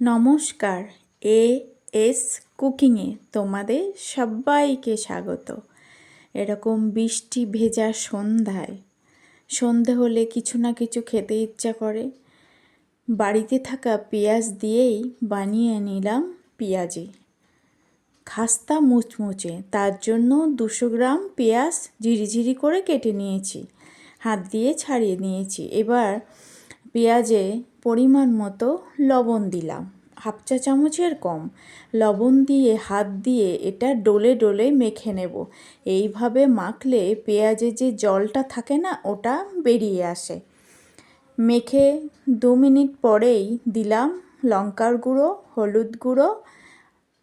নমস্কার A S কুকিংয়ে তোমাদের সবাইকে স্বাগত। এরকম বৃষ্টি ভেজা সন্ধ্যায়, সন্ধে হলে কিছু না কিছু খেতে ইচ্ছা করে। বাড়িতে থাকা পেঁয়াজ দিয়েই বানিয়ে নিলাম পেঁয়াজি। খাস্তা মুচমুচে, তার জন্য দুশো গ্রাম পেঁয়াজ ঝিরিঝিরি করে কেটে নিয়েছি। হাত দিয়ে ছাড়িয়ে নিয়েছি। এবার পেঁয়াজে পরিমাণ মতো লবণ দিলাম। হাফ চা চামচের কম। লবণ দিয়ে হাত দিয়ে এটা ডোলে ডোলে মেখে নেব। এইভাবে মাখলে পেঁয়াজে যে জলটা থাকে না, ওটা বেরিয়ে আসে। মেখে দু মিনিট পরেই দিলাম লঙ্কার গুঁড়ো, হলুদ গুঁড়ো,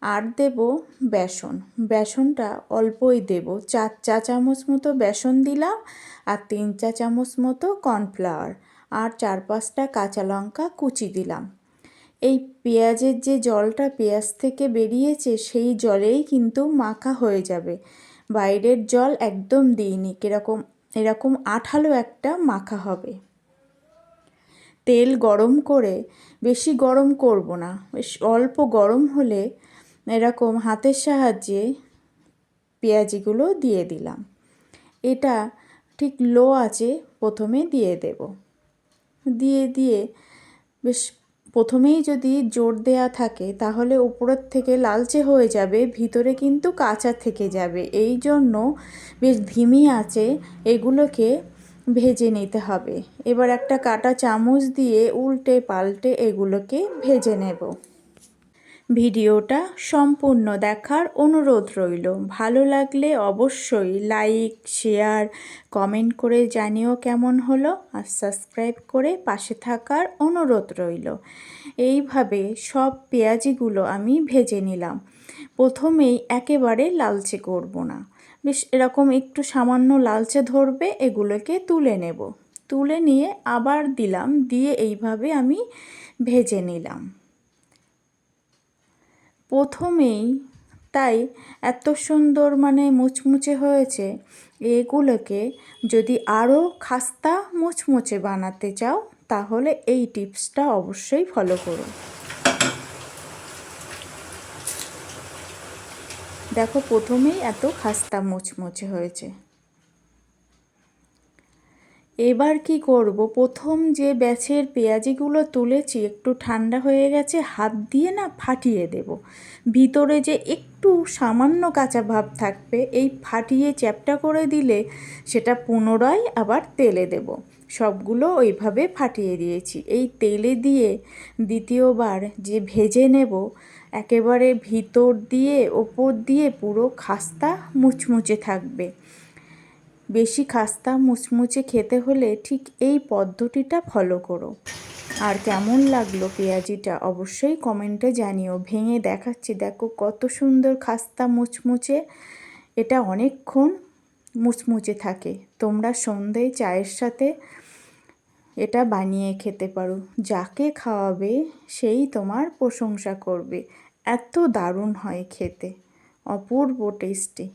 আর দেব বেসন। বেসনটা অল্পই দেব। চার চা চামচ মতো বেসন দিলাম আর তিন চা চামচ মতো কর্নফ্লাওয়ার। আর চার পাঁচটা কাঁচা লঙ্কা কুচি দিলাম। এই পেঁয়াজের যে জলটা পেঁয়াজ থেকে বেরিয়েছে, সেই জলেই কিন্তু মাখা হয়ে যাবে। বাইরের জল একদম দিইনি, কীরকম, এরকম আঠালো একটা মাখা হবে। তেল গরম করে, বেশি গরম করব না, বেশ অল্প গরম হলে এরকম হাতের সাহায্যে পেঁয়াজিগুলো দিয়ে দিলাম। এটা ঠিক লো আছে প্রথমে দিয়ে দেব। দিয়ে দিয়ে। বেশ, প্রথমেই যদি জোর দেয়া থাকে, তাহলে উপরের থেকে লালচে হয়ে যাবে, ভিতরে কিন্তু কাঁচা থেকে যাবে। এই জন্য বেশ ধিমি আছে, এগুলোকে ভেজে নিতে হবে। এবার একটা কাটা চামচ দিয়ে উল্টে পাল্টে এগুলোকে ভেজে নেব। ভিডিওটা সম্পূর্ণ দেখার অনুরোধ রইল। ভালো লাগলে অবশ্যই লাইক, শেয়ার, কমেন্ট করে জানিও কেমন হলো আর সাবস্ক্রাইব করে পাশে থাকার অনুরোধ রইল। এইভাবে সব পেঁয়াজিগুলো আমি ভেজে নিলাম। প্রথমেই একেবারে লালচে করব না। বেশ, এরকম একটু সামান্য লালচে ধরবে, এগুলোকে তুলে নেব। তুলে নিয়ে আবার দিলাম, দিয়ে এইভাবে আমি ভেজে নিলাম। প্রথমেই তাই এত সুন্দর মানে মুচমুচে হয়েছে। এগুলোকে যদি আরও খাস্তা মুচমুচে বানাতে চাও, তাহলে এই টিপসটা অবশ্যই ফলো করো। দেখো, প্রথমেই এত খাস্তা মুচমুচে হয়েছে। এবার কি করব? প্রথম যে ব্যাচের পেঁয়াজিগুলো তুলেছি, একটু ঠান্ডা হয়ে গেছে, হাত দিয়ে না ফাটিয়ে দেব। ভিতরে যে একটু সামান্য কাঁচা ভাব থাকবে, এই ফাটিয়ে চ্যাপটা করে দিলে সেটা পুনরায় আবার তেলে দেব। সবগুলো ওইভাবে ফাটিয়ে দিয়েছি। এই তেলে দিয়ে দ্বিতীয়বার যে ভেজে নেব, একেবারে ভিতর দিয়ে, ওপর দিয়ে পুরো খাস্তা মুচমুচে থাকবে। বেশি খাস্তা মুচমুচে খেতে হলে ঠিক এই পদ্ধতিটা ফলো করো। আর কেমন লাগল পেঁয়াজিটা অবশ্যই কমেন্টে জানিও। ভেঙে দেখাচ্ছি, দেখো কত সুন্দর খাস্তা মুচমুচে। এটা অনেকক্ষণ মুচমুচে থাকে। তোমরা সন্ধ্যায় চায়ের সাথে এটা বানিয়ে খেতে পারো। যাকে খাওয়াবে সেই তোমার প্রশংসা করবে। এত দারুণ হয় খেতে। অপূর্ব টেস্টি